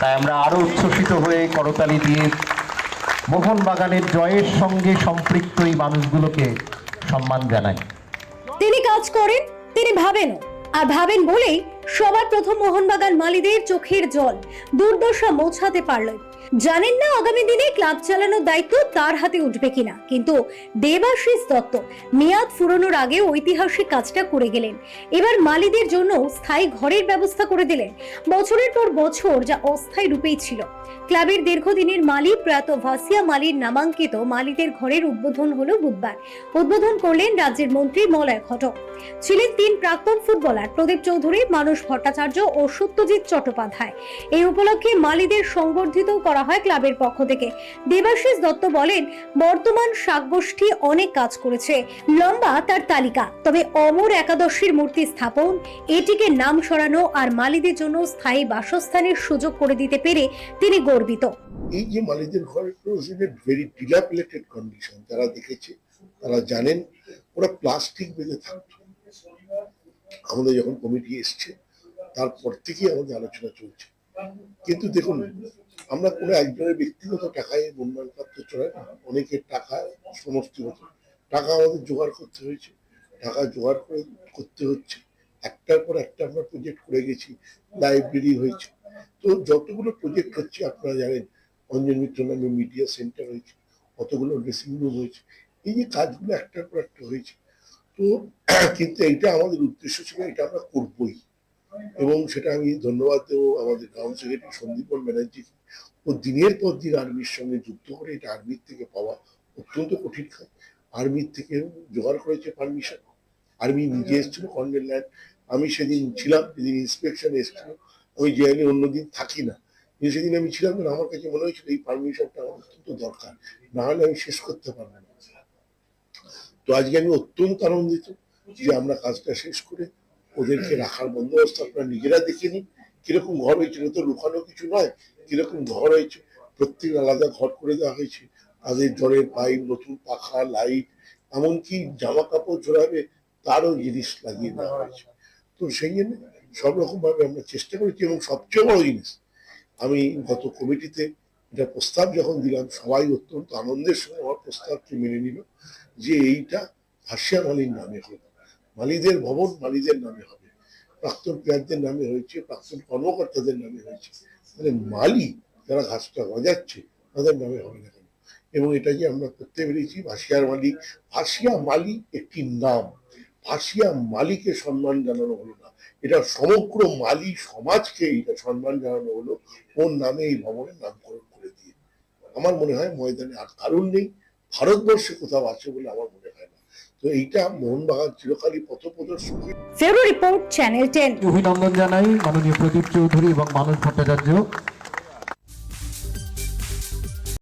তাই আমরা আরও উচ্ছ্বসিত হয়ে করতালি দিয়ে মোহনবাগানের জয়ের সঙ্গে সম্পৃক্ত এই মানুষগুলোকে সম্মান জানাই। তিনি কাজ করেন, তিনি ভাবেন আর ভাবেন বলেই সবার প্রথম মোহনবাগান মালিদের চোখের জল, দুর্দশা মোছাতে পারল জানেন না আগামী দিনে ক্লাব চালানোর দায়িত্ব তার হাতে উঠবে কিনা। কিন্তু দেবাশিস দত্ত মেয়াদ ফুরনোর আগে ঐতিহাসিক কাজটা করে গেলেন। এবার মালিদের জন্য স্থায়ী ঘরের ব্যবস্থা করে দিলেন। বছরের পর বছর যা অস্থায়ী রূপেই ছিল। ক্লাবের দীর্ঘদিনের মালি প্রয়াত ভাসিয়া মালির নামাঙ্কিত মালিদের ঘরের উদ্বোধন হলো বুধবার। উদ্বোধন করলেন রাজ্যের মন্ত্রী মলয় ঘটক। ছিলেন তিন প্রাক্তন ফুটবলার প্রদীপ চৌধুরী, মানস ভট্টাচার্য ও সত্যজিৎ চট্টোপাধ্যায়। এই উপলক্ষে মালিদের সংবর্ধিত করা হয় ক্লাবের পক্ষ থেকে। দেবাশিস দত্ত বলেন, বর্তমান শাকগোষ্ঠী অনেক কাজ করেছে, লম্বা তার তালিকা, তবে অমর একাদশীর মূর্তি স্থাপন, এটিকে নাম সরানো আর মালিদের জন্য স্থায়ী বাসস্থানের সুযোগ করে দিতে পেরে তিনি গর্বিত। এই যে মালিদের ঘর ভেরি ডিলাপিলেটেড কন্ডিশন যারা দেখেছে, তারা জানেন, ওরা প্লাস্টিক বেঁধে থাকতো। আমাদের যখন কমিটি এসছে, তারপর থেকেই আমাদের আলোচনা চলছে। কিন্তু দেখুন, আমরা কোনো একজনের ব্যক্তিগত টাকায় উন্নয়ন করতে চলে না। অনেকের টাকা সমষ্টিগত টাকা আমাদের জোগাড় করতে হয়েছে। টাকা জোগাড় করে করতে হচ্ছে। একটার পর একটা আমরা প্রজেক্ট করে গেছি লাইব্রেরি হয়েছে। তো যতগুলো প্রজেক্ট হচ্ছে, আপনারা জানেন, অঞ্জন মিত্র নামে মিডিয়া সেন্টার হয়েছে কতগুলো ড্রেসিং রুম হয়েছে। এই যে কাজগুলো একটার পর একটা হয়েছে, তো কিন্তু এইটা আমাদের উদ্দেশ্য ছিল, এটা আমরা করবই। এবং সেটা আমি ধন্যবাদ দেবো আমাদের গ্রাউন্ড সেক্রেটারি সন্দীপন ব্যানার্জি। ও দিনের পর দিন আর্মির সঙ্গে যুক্ত করে এটা আর্মির থেকে পাওয়া অত্যন্ত কঠিন কাজ। আর্মির থেকে জোগাড় করেছে পারমিশন আর্মি নিজে এসেছিল কর্নেল ল্যান্ড আমি সেদিন ছিলাম যেদিন ইন্সপেকশন এসেছিল। আমি জেলে অন্যদিন থাকি না। কিন্তু সেদিন আমি ছিলাম না আমার কাছে মনে হয়েছিল, এই পারমিশনটা আমার অত্যন্ত দরকার। না হলে আমি শেষ করতে পারব না। তো আজকে আমি অত্যন্ত আনন্দিত যে আমরা কাজটা শেষ করে ওদেরকে রাখার বন্দোবস্ত আপনারা নিজেরা দেখে নিন। কীরকম ঘর হয়েছে এটা তো লুকানো কিছু নয়। কীরকম ঘর হয়েছে? প্রত্যেক আলাদা ঘর করে দেওয়া হয়েছে। তাদের জলের পাইপ, নতুন পাখা, লাইট, এমনকি জামা কাপড় ঝোলাবে তারও জিনিস লাগিয়ে দেওয়া হয়েছে। তো সেই জন্য সব রকম ভাবে আমরা চেষ্টা করেছি এবং সবচেয়ে বড় জিনিস, আমি গত কমিটিতে এটা প্রস্তাব যখন দিলাম, সবাই অত্যন্ত আনন্দের সঙ্গে আমার প্রস্তাবটি মেনে নিল যে এইটা ভাসিয়া মালির নামে হবে মালিদের ভবন মালিদের নামে হবে। প্রাক্তন প্লেয়ারদের নামে হয়েছে, প্রাক্তন কর্মকর্তাদের নামে হয়েছে। মানে মালি যারা ঘাসটা বাজাচ্ছে তাদের নামে হবে না কেন? এবং এটা যে আমরা করতে পেরেছি ভাসিয়ার মালি ভাসিয়া মালি একটি নাম। ভাসিয়া মালিকে সম্মান জানানো হলো না। এটা সমগ্র মালি সমাজকে এটা সম্মান জানানো হলো, ওর নামে এই ভবনের নামকরণ করে দিয়ে। আমার মনে হয় ময়দানে আর কারণ নেই। ভারতবর্ষে কোথাও আছে বলে আমার মনে হয় তো এইটা মোহনবাগান চিরকালই পথ প্রদর্শক ফেরো রিপোর্ট চ্যানেল টেন অভিনন্দন জানাই মাননীয় প্রদীপ চৌধুরী এবং মানস ভট্টাচার্য।